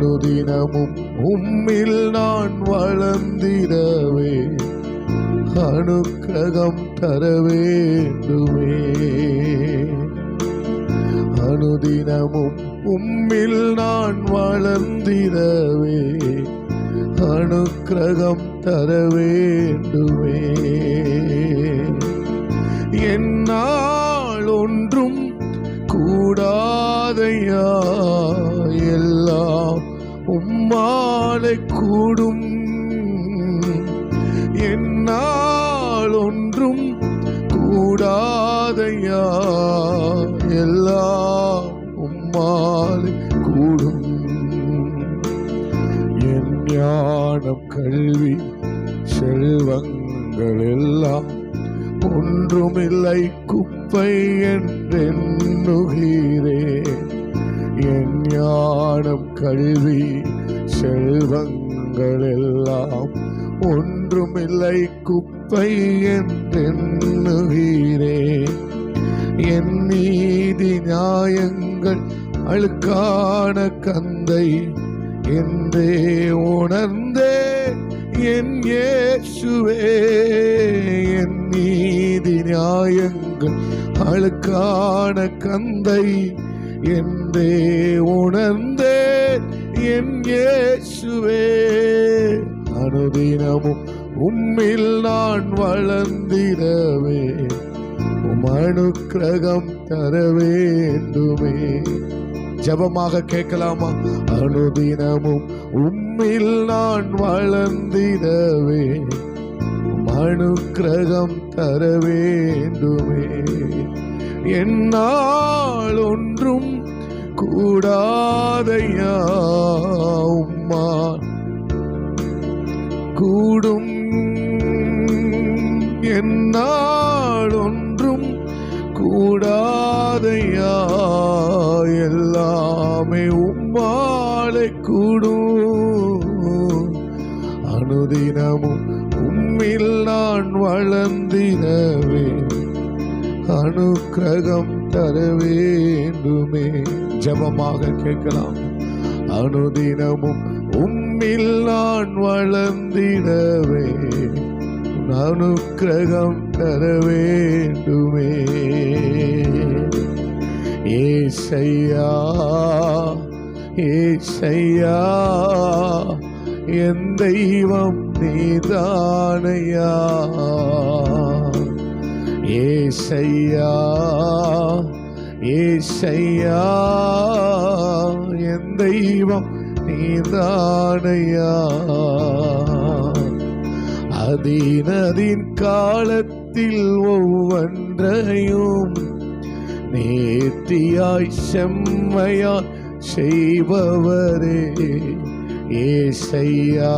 அனுதினமும் உம்மில் நான் வளர்ந்திடவே. அனுக்கிரகம் தர வேண்டுமே அனுதினமும் உம்மில் நான் வளர்ந்திடவே. அனுக்கிரகம் தர வேண்டுமே என்னால் ஒன்றும் கூடாதையா? எல்லாம் உம்மாலை கூடும். என்னால் ஒன்றும் கூடாதையா? எல்லா உம்மாலை கூடும். என் ஞானம் கல்வி செல்வங்கள் எல்லாம் ஒன்றுமில்லை. குப்பை என்றெண்ணுகிறேன் என் ஞானம் கல்வி செல்வங்கள் எல்லாம் ஒன்றுமில்லை குப்பை என்றெண்ணுகிறேன் என் நீதி நியாயங்கள் அழுக்கான கந்தை என்றே உணர்ந்தே என் இயேசுவே. என் நீதி நியாயங்கள் அழுக்கான கந்தை என்றே உணர்ந்தே என் இயேசுவே அனுதினமும் உம்மில் நான் வளர்ந்திடவே உம் அனுக்கிரகம் தர வேண்டுமே. ஜபமாக கேட்கலாமா? அனுதினமும் உம்மில் நான் வளர்ந்திடவே அனுக்கிரகம் தர வேண்டுமே. என்னால் ஒன்றும் கூடாதையா உம்மா? கூடும் என்னால் ஒன்றும் கூடாதையா எல்லாமே உம்மாலை கூடும். அனுதினமும் உம்மில் நான் வளர்ந்தினவே அனுக்கிரகம் தர வேண்டுமே ஜபமாக கேட்கலாம். அனுதினமும் உம்மில் நான் வளர்ந்திடவே. அனுக்கிரகம் தர வேண்டுமே ஏசையா ஏசையா என் தெய்வம் நீதானையா. ஏசையா ஏசையா என் தெய்வம் நீதானையா. அதீனதின் காலத்தில் ஒவ்வொன்றையும் நேர்த்தியாய் செம்மையாய் செய்பவரே. ஏசையா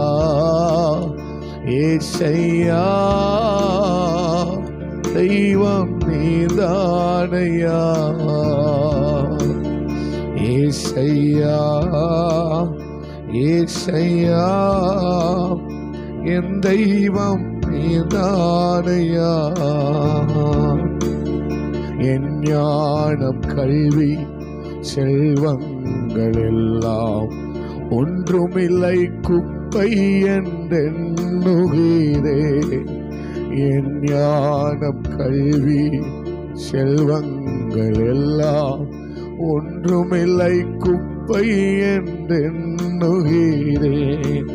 ஏசையா. தெய்வம் நீதானையா ஏசையா ஏசையா என் தெய்வம் நீதானையா என் ஞானம் கல்வி செல்வங்கள் எல்லாம் ஒன்றுமில்லை குப்பை என்றெண்ணுகிறேன் என் ஞானம் கல்வி செல்வங்கள் எல்லாம் ஒன்றுமில்லை குப்பை என்றெண்ணுகிறேன்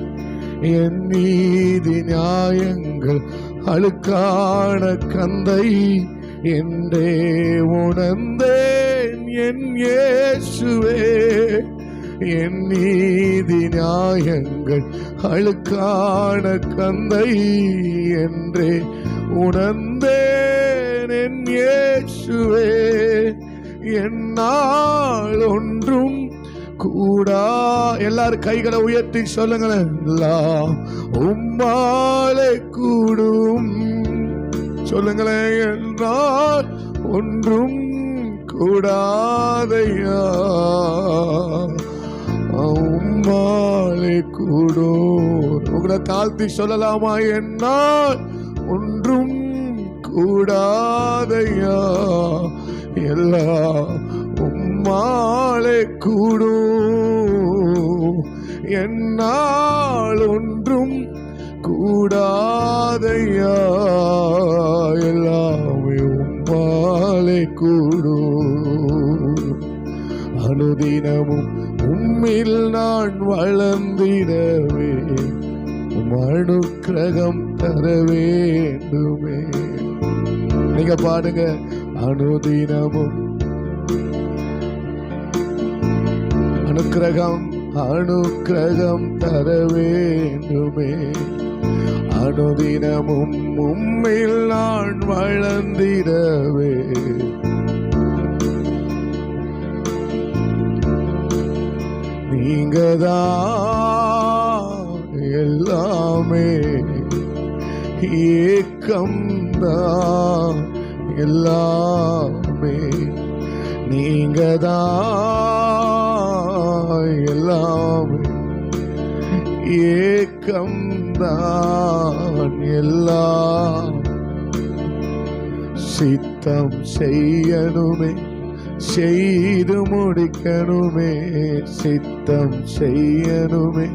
என் நீதி நியாயங்கள் அழுக்கான கந்தை என்றே உணர்ந்தேன் என் இயேசுவே. என் நீதி நியாயங்கள் அழுக்கான கந்தை என்றே உணர்ந்தேன் என் இயேசுவே. என்னால் ஒன்றும் கூடா. எல்லாரும் கைகளை உயர்த்தி சொல்லுங்களேன். உம்மாலே கூடும். சொல்லுங்களேன் என்றால் ஒன்றும் கூடாதையா? உம்மாலே கூடோ உங்களை தாழ்த்தி சொல்லலாமா என்னால்? ஒன்றும் கூடாதையா? எல்லாம் உம்மாலே கூடும் என்னால் ஒன்றும் கூடாதையா? எல்லாமே உம்மாலே கூடும் அனுதினமும் உம்மில் நான் வளர்ந்திடவே. அனுக்கிரகம் தர வேண்டுமே நீங்க பாடுங்க அனுதினமும். அனுக்கிரகம் அனுக்கிரகம் தர வேண்டுமே அனுதினமும் உம்மில் நான் வளர்ந்திடவே. நீங்க தான் எல்லாமே. ஏக்கம் தான் எல்லாமே. நீங்க தான் எல்லாமே. ஏக்கம் தான் எல்லாம். சித்தம் செய்யணுமே. செய்து முடிக்கணுமே சித்தம் செய்யணுமே.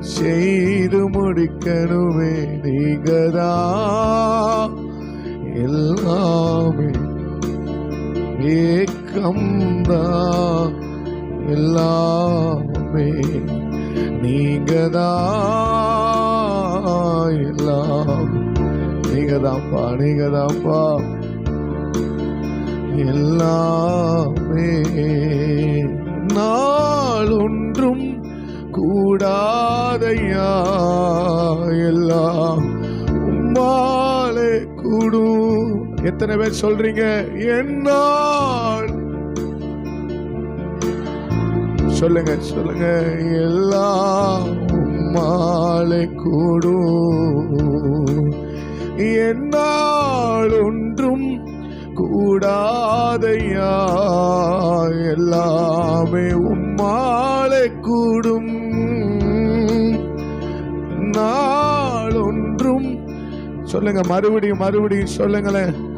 செய்து முடிக்கணுமே நீங்கதா எல்லாமே. ஏக்கம்தா எல்லாமே. நீங்கதா எல்லாம். நீங்கதாப்பா நீங்கதாப்பா எல்லாமே நாளொன்றும் கூடாதையா? எல்லாம் உம்மாலே கூடும். எத்தனை பேர் சொல்றீங்க? என்னால். சொல்லுங்க சொல்லுங்க. எல்லாம் உம்மாலே கூடும். என்னால் ஒன்றும் கூடாதையா? எல்லாமே உம்மாலே கூடும். நாளொன்றும் சொல்லுங்க மறுபடியும் மறுபடியும் சொல்லுங்களேன்.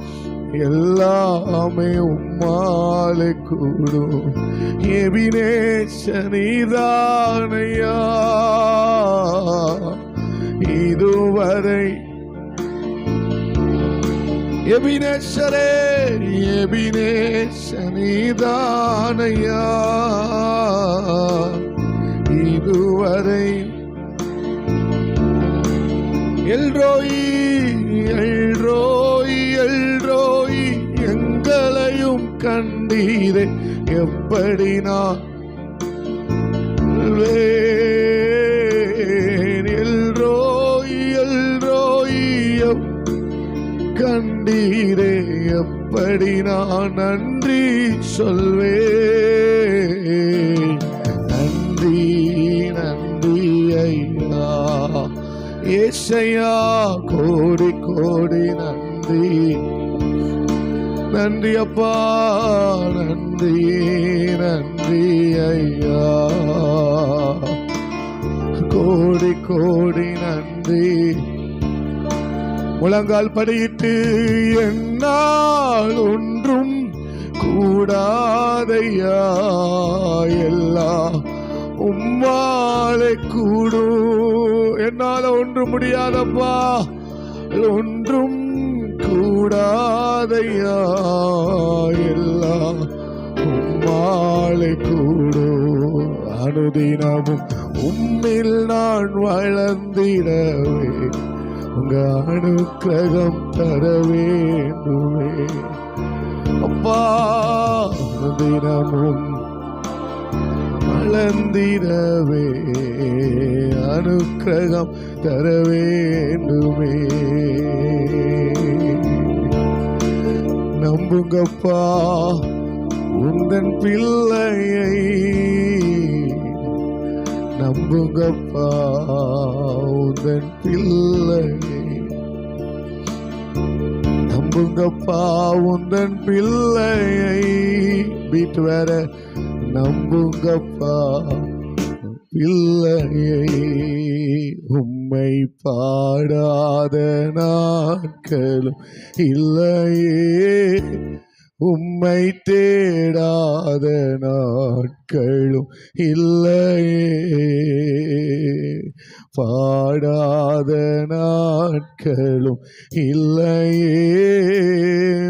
எல்லாமே உம்மாலே கூடும். எபினேசனிதானையா இதுவரை எபினேசரே எபினேசனிதானையா இதுவரை எல்ரோயி எல்ரோயி எல்ரோயி எங்களையும் கண்டீரே. எப்படி நான் கண்டீரே எப்படி நான் நன்றி சொல்வே நன்றி நன்றி ஐயா. ஏசையா கோடி கோடி நன்றி. நன்றி அப்பா நன்றி நன்றி ஐயா. கோடி கோடி நன்றி. முழங்கால் படியிட்டு என்னால் ஒன்றும் கூடாதையா? எல்லாம் உம்மாலை கூடும். என்னால் ஒன்றும் முடியாதப்பா. ஒன்றும் கூடாதையா? எல்லாம் உம்மாலை கூடும். அனுதினமும் உம்மில் நான் வளர்ந்திடவே உங்க அனுக்கிரகம் தர வேண்டுமே அப்பா தினமும் வளர்ந்திடவே அனுக்கிரகம் தர வேண்டுமே நம்புங்கப்பா உந்தன் பிள்ளையை நம்புங்கப்பா உந்தன் பிள்ளையை நம்புங்கப்பா உந்தன் பிள்ளையை வீட்டு வேற நம்புங்கப்பா பிள்ளையை உம்மை பாடாத நாட்களும் இல்லையே. உம்மை தேடாத நாட்களும் இல்லையே. பாடாத நாட்களும் இல்லையே.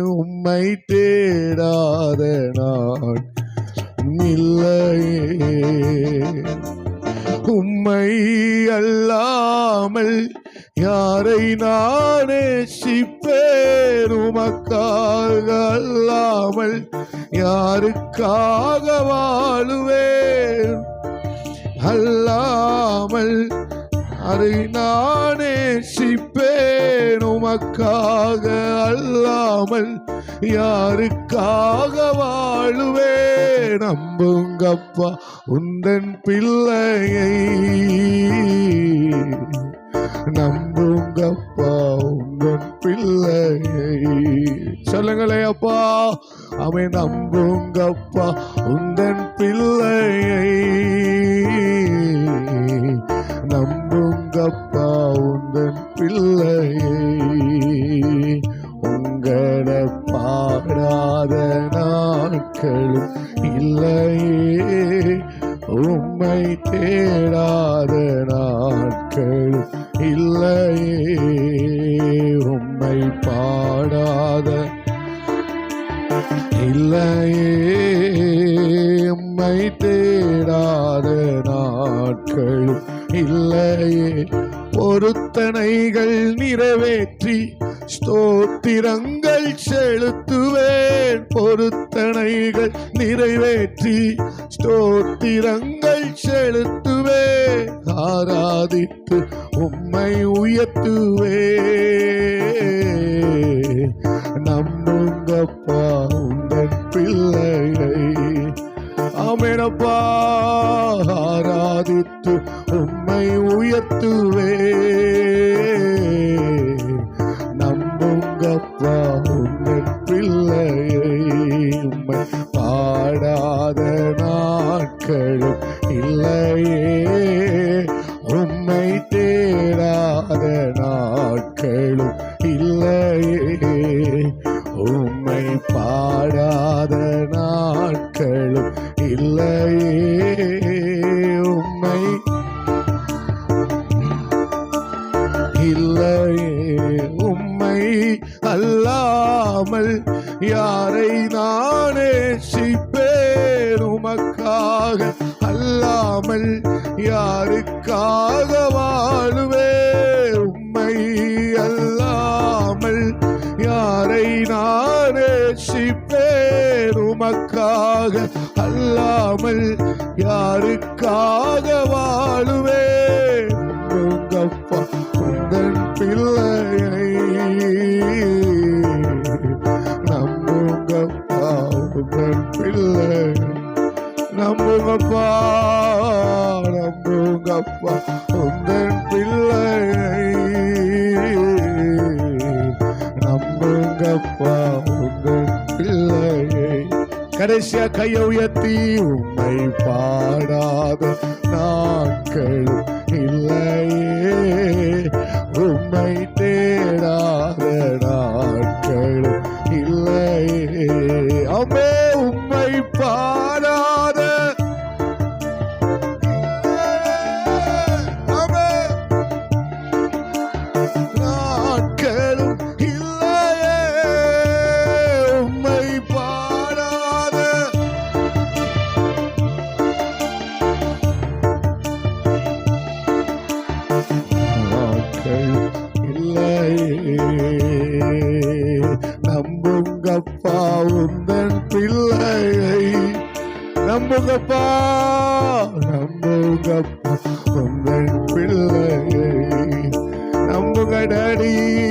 உம்மை தேடாத நாட் இல்லையே. உம்மை அல்லாமல் யாரை நானே சிப்பேன் உமக்காக அல்லாமல் யாருக்காக வாழுவேன்? அல்லாமல் அதை நானே சிப்பேன் உமக்காக அல்லாமல் யாருக்காக வாழுவே நம்புங்கப்பா உந்தன் பிள்ளையை நம்புங்கப்பா உந்தன் பிள்ளையை. சொல்லுங்களே அப்பா அவன் நம்புங்கப்பா உந்தன் பிள்ளையை. இல்லையே உம்மை தேடாத நாட்கள். இல்லையே பொருத்தனைகள் நிறைவேற்றி ஸ்தோத்திரங்கள் செலுத்துவேன். பொருத்தனைகள் நிறைவேற்றி ஸ்தோத்திரங்கள் செலுத்துவேன். ஆராதித்து உம்மை உயர்த்துவே நம்புங்கப்பா யாருக்காக வாழுவே. உம்மை அல்லாமல் யாரை நானே சிப்பேன் உமக்காக அல்லாமல் யாருக்காக வாழுவே? உங்கப்பா உங்கள் பிள்ளையை நம்புங்கப்பா உங்கள் பிள்ளை. நம்புங்கப்பா நம்புங்கப்பா உங்கள் பிள்ளையை நம்புங்கப்பா உங்கள் பிள்ளையை. கடைசியா கையை உயர்த்தி உண்மை பாடாத நாட்கள் இல்லையே. உண்மை தேடாத நாட்கள் இல்லையே. அம்மே உண்மை பாடாத நம்புதப்பா உந்தன் பிள்ளையை. நம்புதப்பா நம்புதப்பா உந்தன் பிள்ளையை. நம்புகடடி